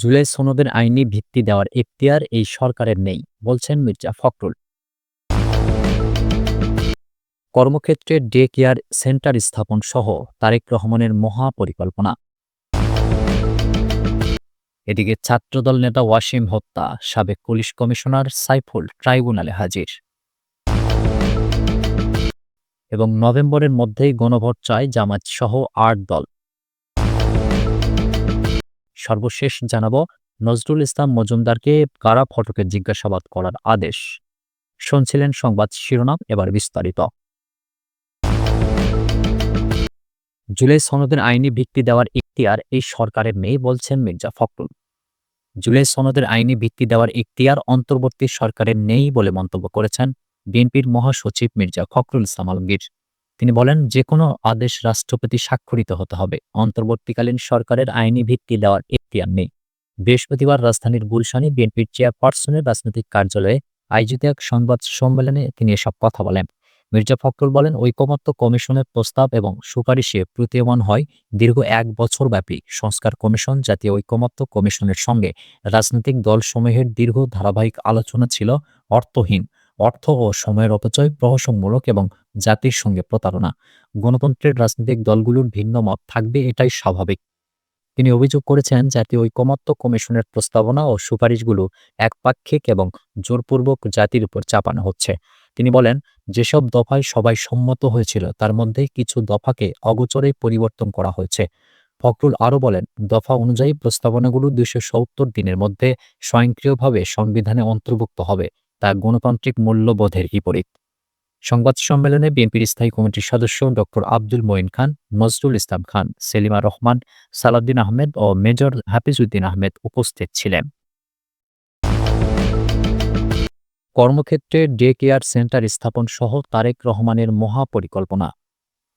জুলাই সনদের আইনি ভিত্তি দেওয়ার এখতিয়ার এই সরকারের নেই, বলছেন মির্জা ফখরুল। কর্মক্ষেত্রে ডে কেয়ার সেন্টার স্থাপন সহ তারেক রহমানের মহাপরিকল্পনা। এদিকে ছাত্রদল নেতা ওয়াসিম হত্যা, সাবেক পুলিশ কমিশনার সাইফুল ট্রাইব্যুনালে হাজির। এবং নভেম্বরের মধ্যেই গণভোট চায় জামাত সহ আট দল। সর্বশেষ জানাব, নজরুল ইসলাম মজুমদারকে কারা ফটকে জিজ্ঞাসাবাদ করার আদেশ? শুনছিলেন সংবাদ শিরোনাম, এবার বিস্তারিত। জুলাই সনদের আইনি ভিত্তি দেওয়ার ইখতিয়ার এই সরকারের নেই বলছেন মির্জা ফখরুল। জুলাই সনদের আইনি ভিত্তি দেওয়ার ইখতিয়ার অন্তর্বর্তী সরকারের নেই বলে মন্তব্য করেছেন বিএনপির মহাসচিব মির্জা ফখরুল ইসলাম আলমগীর। তিনি বলেন যে কোনো আদেশ রাষ্ট্রপতি স্বাক্ষরিত হতে হবে। অন্তর্বর্তীকালীন সরকারের আইনি ভিত্তি দেওয়ার ইখতিয়ার নেই। বৃহস্পতিবার রাজধানীর গুলশানে বিএনপির চেয়ারপারসনের রাজনৈতিক কার্যালয়ে আয়োজিত এক সংবাদ সম্মেলনে তিনি এসব কথা বলেন। মির্জা ফখরুল বলেন, ঐকমত্য কমিশনের প্রস্তাব এবং সুপারিশে প্রতীয়মান হয় দীর্ঘ এক বছর ব্যাপী সংস্কার কমিশন জাতীয় ঐকমত্য কমিশনের সঙ্গে। রাজনৈতিক দলসমূহের দীর্ঘ ধারাবাহিক আলোচনা ছিল অর্থহীন। অর্থ ও সময়ের অপচয় প্রহসনমূলক এবং জাতির সঙ্গে প্রতারণা। গণতন্ত্রের রাজনৈতিক দলগুলোর ভিন্ন মত থাকবে, এটাই স্বাভাবিক। তিনি অভিযোগ করেছেন, জাতীয় ঐকমত্য কমিশনের প্রস্তাবনা ও সুপারিশগুলো একপাক্ষিক এবং জোরপূর্বক জাতির উপর চাপানো হচ্ছে। তিনি বলেন, যেসব দফায় সবাই সম্মত হয়েছিল, তার মধ্যে কিছু দফাকে অগোচরে পরিবর্তন করা হয়েছে। ফখরুল আরও বলেন, দফা অনুযায়ী প্রস্তাবনাগুলো দুশো সত্তর দিনের মধ্যে স্বয়ংক্রিয়ভাবে সংবিধানে অন্তর্ভুক্ত হবে, তা গণতান্ত্রিক মূল্যবোধের বিপরীত। সংবাদ সম্মেলনে বিএনপির স্থায়ী কমিটির সদস্য ডক্টর আব্দুল মঈন খান, নজরুল ইসলাম খান, সেলিমা রহমান, সালাউদ্দিন আহমেদ ও মেজর হাফিজউদ্দিন আহমেদ উপস্থিত ছিলেন। কর্মক্ষেত্রে ডে কেয়ার সেন্টার স্থাপন সহ তারেক রহমানের মহাপরিকল্পনা।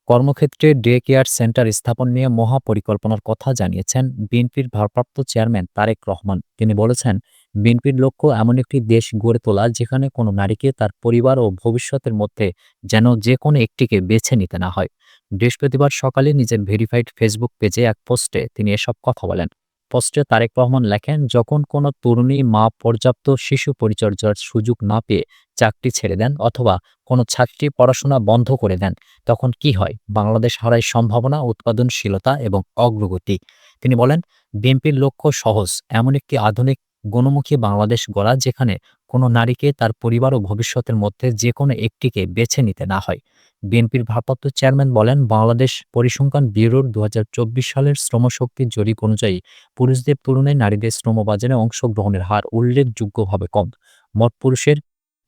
কর্মক্ষেত্রে ডে কেয়ার সেন্টার স্থাপন নিয়ে মহাপরিকল্পনার কথা জানিয়েছেন বিএনপির ভারপ্রাপ্ত চেয়ারম্যান তারেক রহমান। তিনি বলেছেন বিএনপির লক্ষ্য এমন একটি দেশ গড়ে তোলা যেখানে কোনো নারীকে তার পরিবার ও ভবিষ্যতের মধ্যে যেন যে কোনো একটিকে বেছে নিতে না হয়। বৃহস্পতিবার সকালে নিজের ভেরিফাইড ফেসবুক পেজে এক পোস্টে তিনি এসব কথা বলেন। পোস্টে তারেক রহমান লেখেন, যখন কোনো তরুণী মা পর্যাপ্ত শিশু পরিচর্যার সুযোগ না পেয়ে চাকরি ছেড়ে দেন অথবা কোনো ছাত্রী পড়াশোনা বন্ধ করে দেন, তখন কি হয়? বাংলাদেশ হারায় সম্ভাবনা, উৎপাদনশীলতা এবং অগ্রগতি। তিনি বলেন, বিএনপির লক্ষ্য সহজ, এমন একটি আধুনিক গণমুখী বাংলাদেশ গড়া যেখানে কোনো নারীকে তার পরিবার ও ভবিষ্যতের মধ্যে যে কোনো একটিকে বেছে নিতে না হয়। বিএনপির ভারপ্রাপ্ত চেয়ারম্যান বলেন, বাংলাদেশ পরিসংখ্যান ব্যুরোর দুহাজার চব্বিশ সালের শ্রমশক্তি জরিপ অনুযায়ী পুরুষদের তুলনায় নারীদের শ্রমবাজারে অংশগ্রহণের হার উল্লেখযোগ্যভাবে কম। মোট পুরুষের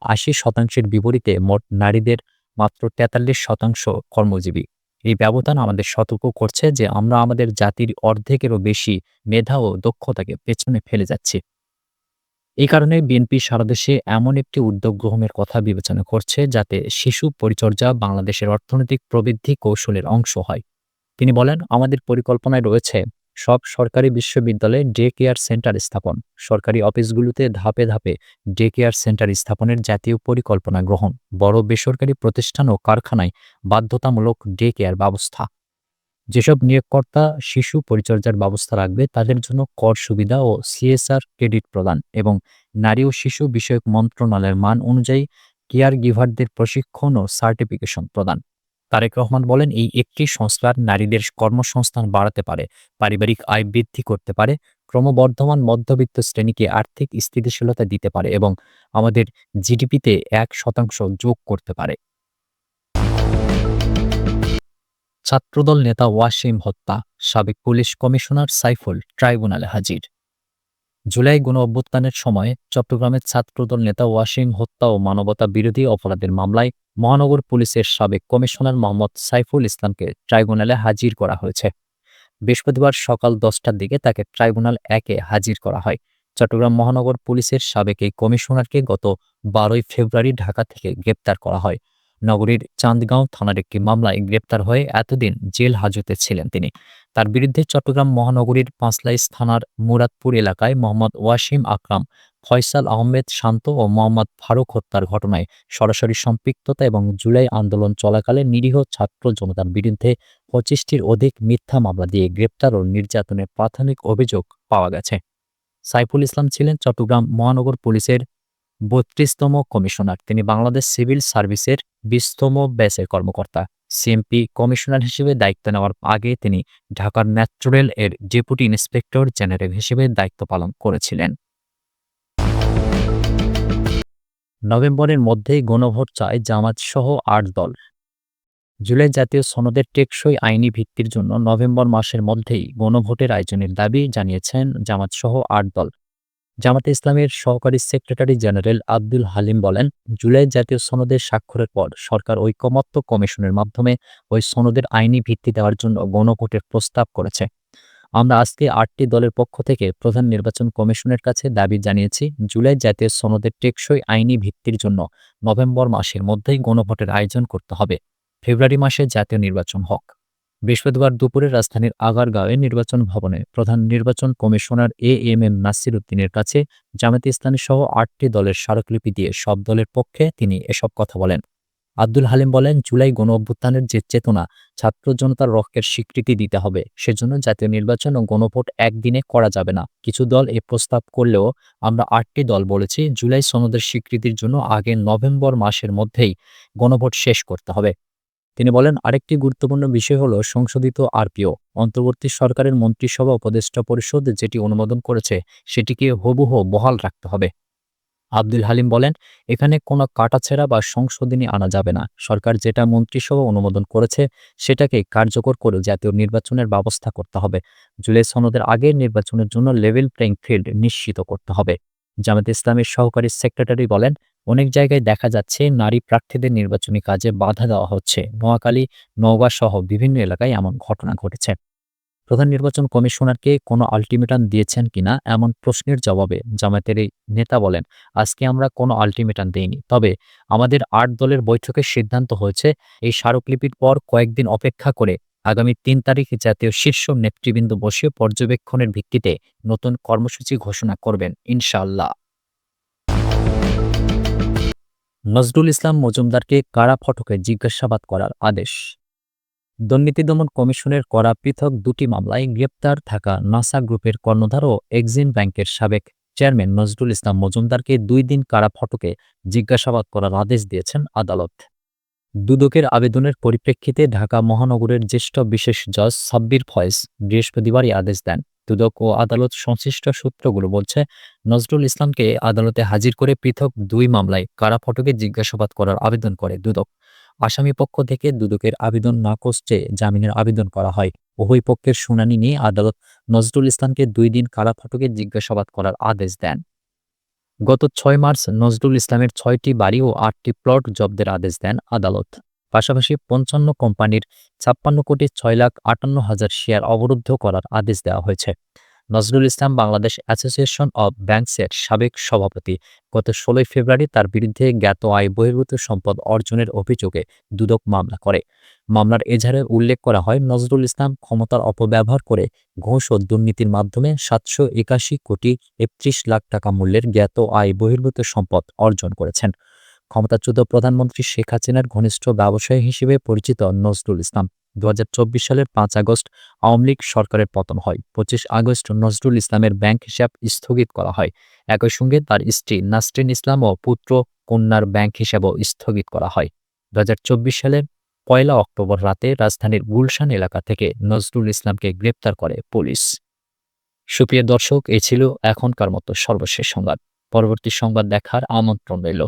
আশি শতাংশের বিপরীতে মোট নারীদের মাত্র তেতাল্লিশ শতাংশ কর্মজীবী। এই ব্যবধান আমাদের সতর্ক করছে যে আমরা আমাদের জাতির অর্ধেকেরও বেশি মেধা ও দক্ষতাকে পেছনে ফেলে যাচ্ছি। এই কারণে বিএনপি সারা দেশে এমন একটি উদ্যোগ গ্রহণের কথা বিবেচনা করছে যাতে শিশু পরিচর্যা বাংলাদেশের অর্থনৈতিক প্রবৃদ্ধি কৌশলের অংশ হয়। তিনি বলেন, আমাদের পরিকল্পনায় রয়েছে সব সরকারি বিশ্ববিদ্যালয়ে ডে কেয়ার সেন্টার স্থাপন। সরকারি অফিসগুলোতে ধাপে ধাপে ডে কেয়ার সেন্টার স্থাপনের জাতীয় পরিকল্পনা গ্রহণ, বড় বেসরকারি প্রতিষ্ঠান ও কারখানায় বাধ্যতামূলক ডে কেয়ার ব্যবস্থা। যেসব নিয়োগকর্তা শিশু পরিচর্যার ব্যবস্থা রাখবে, তাদের জন্য কর সুবিধা ও সিএসআর ক্রেডিট প্রদান এবং নারী ও শিশু বিষয়ক মন্ত্রণালয়ের মান অনুযায়ী কেয়ার গিভারদের প্রশিক্ষণ ও সার্টিফিকেশন প্রদান। তারেক রহমান বলেন, এই একটি সংস্কার নারীদের কর্মসংস্থান বাড়াতে পারে, পারিবারিক আয় বৃদ্ধি করতে পারে, ক্রমবর্ধমান মধ্যবিত্ত শ্রেণীকে আর্থিক স্থিতিশীলতা দিতে পারে এবং আমাদের জিডিপিতে এক শতাংশ যোগ করতে পারে। ছাত্রদল নেতা ওয়াসিম হত্যা, সাবেক পুলিশ কমিশনার সাইফুল, ট্রাইব্যুনালে হাজির। জুলাই গণ অভ্যুত্থানের সময় চট্টগ্রামের ছাত্রদল নেতা ওয়াসিম হত্যা ও মানবতা বিরোধী অপরাধের মামলায় মহানগর পুলিশের সাবেক কমিশনার মোহাম্মদ সাইফুল ইসলামকে ট্রাইব্যুনালে হাজির করা হয়েছে। বৃহস্পতিবার সকাল দশটার দিকে তাকে ট্রাইব্যুনাল একে হাজির করা হয়। চট্টগ্রাম মহানগর পুলিশের সাবেক এই কমিশনারকে গত বারোই ফেব্রুয়ারি ঢাকা থেকে গ্রেপ্তার করা হয়। নগরীর চান্দগাঁও থানার একটি মামলায় গ্রেপ্তার হয়ে এতদিন জেল হাজতে ছিলেন তিনি। তার বিরুদ্ধে চট্টগ্রাম মহানগরীর পাঁচলাইশ থানার মুরাদপুর এলাকায় মোহাম্মদ ওয়াসিম আকরাম, ফয়সাল আহমেদ শান্ত ও মোহাম্মদ ফারুক হত্যার ঘটনায় সরাসরি সম্পৃক্ততা এবং জুলাই আন্দোলন চলাকালে নিরীহ ছাত্র জনতার বিরুদ্ধে পঁচিশটির অধিক মিথ্যা মামলা দিয়ে গ্রেপ্তার ও নির্যাতনের প্রাথমিক অভিযোগ পাওয়া গেছে। সাইফুল ইসলাম ছিলেন চট্টগ্রাম মহানগর পুলিশের বত্রিশতম কমিশনার। তিনি বাংলাদেশ সিভিল সার্ভিসের বিশতম ব্যাচের কর্মকর্তা। সিএমপি কমিশনার হিসেবে দায়িত্ব নেওয়ার আগে তিনি ঢাকার ন্যাচুরাল এর ডেপুটি ইন্সপেক্টর জেনারেল হিসেবে দায়িত্ব পালন করেছিলেন। নভেম্বরের মধ্যেই গণভোট চায় জামাত সহ আট দল। জুলাই জাতীয় সনদের টেকসই আইনি ভিত্তির জন্য নভেম্বর মাসের মধ্যেই গণভোটের আয়োজনের দাবি জানিয়েছেন জামাত সহ আট দল। জামাতে ইসলামের সহকারী সেক্রেটারি জেনারেল আব্দুল হালিম বলেন, জুলাই জাতীয় সনদের স্বাক্ষরের পর সরকার ঐকমত্য কমিশনের মাধ্যমে ওই সনদের আইনি ভিত্তি দেওয়ার জন্য গণভোটের প্রস্তাব করেছে। আমরা আজকে আটটি দলের পক্ষ থেকে প্রধান নির্বাচন কমিশনের কাছে দাবি জানিয়েছি, জুলাই জাতীয় সনদের টেকসই আইনি ভিত্তির জন্য নভেম্বর মাসের মধ্যেই গণভোটের আয়োজন করতে হবে। ফেব্রুয়ারি মাসে জাতীয় নির্বাচন হোক। বৃহস্পতিবার দুপুরে রাজধানীর আগারগাঁওয়ে নির্বাচন ভবনে প্রধান নির্বাচন commissioner A M M Nasir উদ্দিনের কাছে জামাতে ইসলামী সহ আটটি দলের স্মারকলিপি দিয়ে সব দলের পক্ষে তিনি এসব কথা বলেন। আব্দুল হালিম বলেন, জুলাই গণ অভ্যুত্থানের যে চেতনা, ছাত্র জনতার রক্ষের স্বীকৃতি দিতে হবে। সেজন্য জাতীয় নির্বাচন ও গণভোট একদিনে করা যাবে না। কিছু দল এ প্রস্তাব করলেও আমরা আটটি দল বলেছি। জুলাই সনদের স্বীকৃতির জন্য আগে নভেম্বর মাসের মধ্যেই গণভোট শেষ করতে হবে। তিনি বলেন, আরেকটি গুরুত্বপূর্ণ বিষয় হলো সংশোধিত আরপিও, অন্তর্বর্তী সরকারের মন্ত্রিসভা উপদেষ্টা পরিষদ যেটি অনুমোদন করেছে, সেটিকে হবুহ বহাল রাখতে হবে। আব্দুল হালিম বলেন, এখানে কোনো কাটাছেড়া বা সংশোধনী আনা যাবে না। সরকার যেটা মন্ত্রিসভা অনুমোদন করেছে, সেটাকে কার্যকর করে জাতীয় নির্বাচনের ব্যবস্থা করতে হবে। জুলাই সনদের আগের নির্বাচনের জন্য লেভেল প্লেইং ফিল্ড নিশ্চিত করতে হবে। জামাত ইসলামের সহকারী সেক্রেটারি বলেন অনেক জায়গায় দেখা যাচ্ছে নারী প্রার্থীদের নির্বাচনী কাজে বাধা দেওয়া হচ্ছে। নোয়াখালী নওগাঁ সহ বিভিন্ন এলাকায় এমন ঘটনা ঘটেছে। প্রধান নির্বাচন কমিশনারকে কোনো আলটিমেটাম দিয়েছেন কিনা এমন প্রশ্নের জবাবে জামায়াতের এই নেতা বলেন, আজকে আমরা কোনো আলটিমেটাম দেইনি। তবে আমাদের আট দলের বৈঠকের সিদ্ধান্ত হয়েছে, এই স্মারকলিপির পর কয়েকদিন অপেক্ষা করে আগামী তিন তারিখে জাতীয় শীর্ষ নেতৃবৃন্দ বসে পর্যবেক্ষণের ভিত্তিতে নতুন কর্মসূচি ঘোষণা করবেন, ইনশাআল্লাহ। নজরুল ইসলাম মজুমদারকে কারা ফটকে জিজ্ঞাসাবাদ করার আদেশ? দুর্নীতি দমন কমিশনের করা পৃথক দুটি মামলায় গ্রেপ্তার থাকা নাসা গ্রুপের কর্ণধার ও এক্সিম ব্যাংকের সাবেক চেয়ারম্যান নজরুল ইসলাম মজুমদারকে দুই দিন কারা ফটকে জিজ্ঞাসাবাদ করার আদেশ দিয়েছেন আদালত। দুদকের আবেদনের পরিপ্রেক্ষিতে ঢাকা মহানগরের জ্যেষ্ঠ বিশেষ জজ সাব্বির ফয়েজ বৃহস্পতিবারই আদেশ দেন। দুদক ও আদালত সংশ্লিষ্ট সূত্রগুলো বলছে, নজরুল ইসলামকে আদালতে হাজির করে পৃথক দুই মামলায় কারা ফটকে জিজ্ঞাসাবাদ করার আবেদন করে দুদক। আসামি পক্ষ থেকে দুদকের আবেদন নাকচ চেয়ে জামিনের আবেদন করা হয়। উভয় পক্ষের শুনানি নিয়ে আদালত নজরুল ইসলামকে দুই দিন কারা ফটকে জিজ্ঞাসাবাদ করার আদেশ দেন। গত ছয় মার্চ নজরুল ইসলামের ছয়টি বাড়ি ও আটটি প্লট জব্দের আদেশ দেন আদালত। পাশাপাশি পঞ্চান্ন কোম্পানির ছাপ্পান্ন কোটি ছয় লাখ আটান্ন হাজার শেয়ার অবরুদ্ধ করার আদেশ দেওয়া হয়েছে। নজরুল ইসলাম বাংলাদেশ অ্যাসোসিয়েশন অব ব্যাংকসের সাবেক সভাপতি গত ষোলোই ফেব্রুয়ারি তার বিরুদ্ধে জ্ঞাত আয় বহির্ভূত সম্পদ অর্জনের অভিযোগে দুদক মামলা করে। মামলার এজাহারে উল্লেখ করা হয়, নজরুল ইসলাম ক্ষমতার অপব্যবহার করে ঘোষ ও দুর্নীতির মাধ্যমে সাতশো একাশি কোটি একত্রিশ লাখ টাকা মূল্যের জ্ঞাত আয় বহির্ভূত সম্পদ অর্জন করেছেন। ক্ষমতাচ্যুত প্রধানমন্ত্রী শেখ হাসিনার ঘনিষ্ঠ ব্যবসায়ী হিসেবে পরিচিত নজরুল ইসলাম। দু সালের পাঁচ আগস্ট আওয়ামী লীগ সরকারের পতন হয়। পঁচিশ আগস্ট নজরুল ইসলামের ব্যাংক হিসাব স্থগিত করা হয়। একই সঙ্গে তার স্ত্রী নাসরিন ইসলাম ও পুত্র কন্যার ব্যাংক হিসাবও স্থগিত করা হয়। দু সালের পয়লা অক্টোবর রাতে রাজধানীর গুলশান এলাকা থেকে নজরুল ইসলামকে গ্রেপ্তার করে পুলিশ। সুপ্রিয় দর্শক, এ ছিল এখনকার মতো সর্বশেষ সংবাদ। পরবর্তী সংবাদ দেখার আমন্ত্রণ রইল।